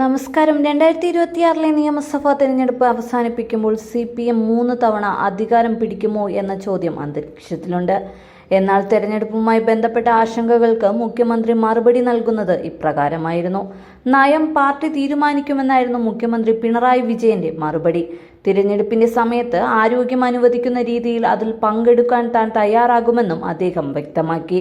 നമസ്കാരം. രണ്ടായിരത്തി ഇരുപത്തിയാറിലെ നിയമസഭാ തെരഞ്ഞെടുപ്പ് അവസാനിപ്പിക്കുമ്പോൾ സി പി എം മൂന്ന് തവണ അധികാരം പിടിക്കുമോ എന്ന ചോദ്യം അന്തരീക്ഷത്തിലുണ്ട്. എന്നാൽ തെരഞ്ഞെടുപ്പുമായി ബന്ധപ്പെട്ട ആശങ്കകൾക്ക് മുഖ്യമന്ത്രി മറുപടി നൽകുന്നത് ഇപ്രകാരമായിരുന്നു. നയം പാർട്ടി തീരുമാനിക്കുമെന്നായിരുന്നു മുഖ്യമന്ത്രി പിണറായി വിജയന്റെ മറുപടി. തിരഞ്ഞെടുപ്പിന്റെ സമയത്ത് ആരോഗ്യം അനുവദിക്കുന്ന രീതിയിൽ അതിൽ പങ്കെടുക്കാൻ താൻ തയ്യാറാകുമെന്നും അദ്ദേഹം വ്യക്തമാക്കി.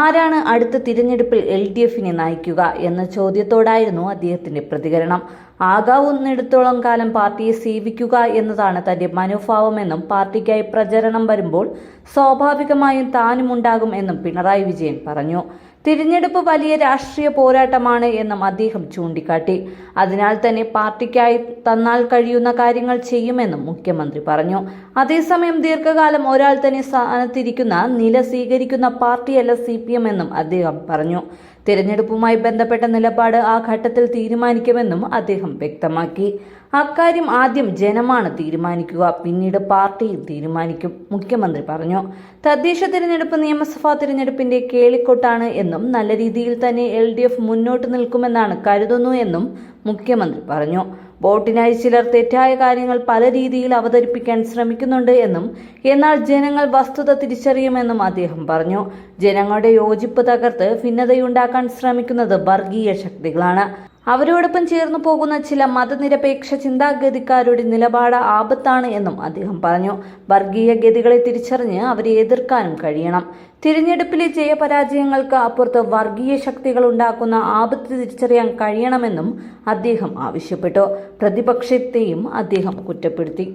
ആരാണ് അടുത്ത തിരഞ്ഞെടുപ്പിൽ എൽ ഡി എഫിനെ നയിക്കുക എന്ന ചോദ്യത്തോടായിരുന്നു അദ്ദേഹത്തിന്റെ പ്രതികരണം. ആകാവുന്നിടത്തോളം കാലം പാർട്ടിയെ സേവിക്കുക എന്നതാണ് തന്റെ മനോഭാവമെന്നും പാർട്ടിക്കായി പ്രചരണം വരുമ്പോൾ സ്വാഭാവികമായും താനും ഉണ്ടാകും എന്നും പിണറായി വിജയൻ പറഞ്ഞു. തിരഞ്ഞെടുപ്പ് വലിയ രാഷ്ട്രീയ പോരാട്ടമാണ് എന്നും അദ്ദേഹം ചൂണ്ടിക്കാട്ടി. അതിനാൽ തന്നെ പാർട്ടിക്കായി തന്നാൽ കഴിയുന്ന കാര്യങ്ങൾ ചെയ്യുമെന്നും മുഖ്യമന്ത്രി പറഞ്ഞു. അതേസമയം ദീർഘകാലം ഒരാൾ തന്നെ സ്ഥാനത്തിരിക്കുന്ന നില സ്വീകരിക്കുന്ന പാർട്ടിയല്ല സി എന്നും അദ്ദേഹം പറഞ്ഞു. തിരഞ്ഞെടുപ്പുമായി ബന്ധപ്പെട്ട നിലപാട് ആ ഘട്ടത്തിൽ തീരുമാനിക്കുമെന്നും അദ്ദേഹം വ്യക്തമാക്കി. അക്കാര്യം ആദ്യം ജനമാണ് തീരുമാനിക്കുക. പിന്നീട് പാർട്ടിയും തീരുമാനിക്കും. മുഖ്യമന്ത്രി പറഞ്ഞു തദ്ദേശ തിരഞ്ഞെടുപ്പ് നിയമസഭാ തിരഞ്ഞെടുപ്പിന്റെ കേളിക്കൊട്ടാണ് എന്നും നല്ല രീതിയിൽ തന്നെ എൽ ഡി എഫ് മുന്നോട്ട് നിൽക്കുമെന്നാണ് കരുതുന്നു എന്നും മുഖ്യമന്ത്രി പറഞ്ഞു. വോട്ടിനായി ചിലർ തെറ്റായ കാര്യങ്ങൾ പല രീതിയിൽ അവതരിപ്പിക്കാൻ ശ്രമിക്കുന്നുണ്ട് എന്നും എന്നാൽ ജനങ്ങൾ വസ്തുത തിരിച്ചറിയുമെന്നും അദ്ദേഹം പറഞ്ഞു. ജനങ്ങളുടെ യോജിപ്പ് തകർത്ത് ഭിന്നതയുണ്ടാക്കാൻ ശ്രമിക്കുന്നത് വർഗീയ ശക്തികളാണ്. അവരോടൊപ്പം ചേർന്നു പോകുന്ന ചില മതനിരപേക്ഷ ചിന്താഗതിക്കാരുടെ നിലപാട് ആപത്താണ് എന്നും അദ്ദേഹം പറഞ്ഞു. വർഗീയ ഗതികളെ തിരിച്ചറിഞ്ഞ് അവരെ എതിർക്കാനും കഴിയണം. തിരഞ്ഞെടുപ്പിലെ ജയപരാജയങ്ങൾക്ക് അപ്പുറത്ത് വർഗീയ ശക്തികൾ ഉണ്ടാക്കുന്ന ആപത്ത് തിരിച്ചറിയാൻ കഴിയണമെന്നും അദ്ദേഹം ആവശ്യപ്പെട്ടു. പ്രതിപക്ഷത്തെയും അദ്ദേഹം കുറ്റപ്പെടുത്തി.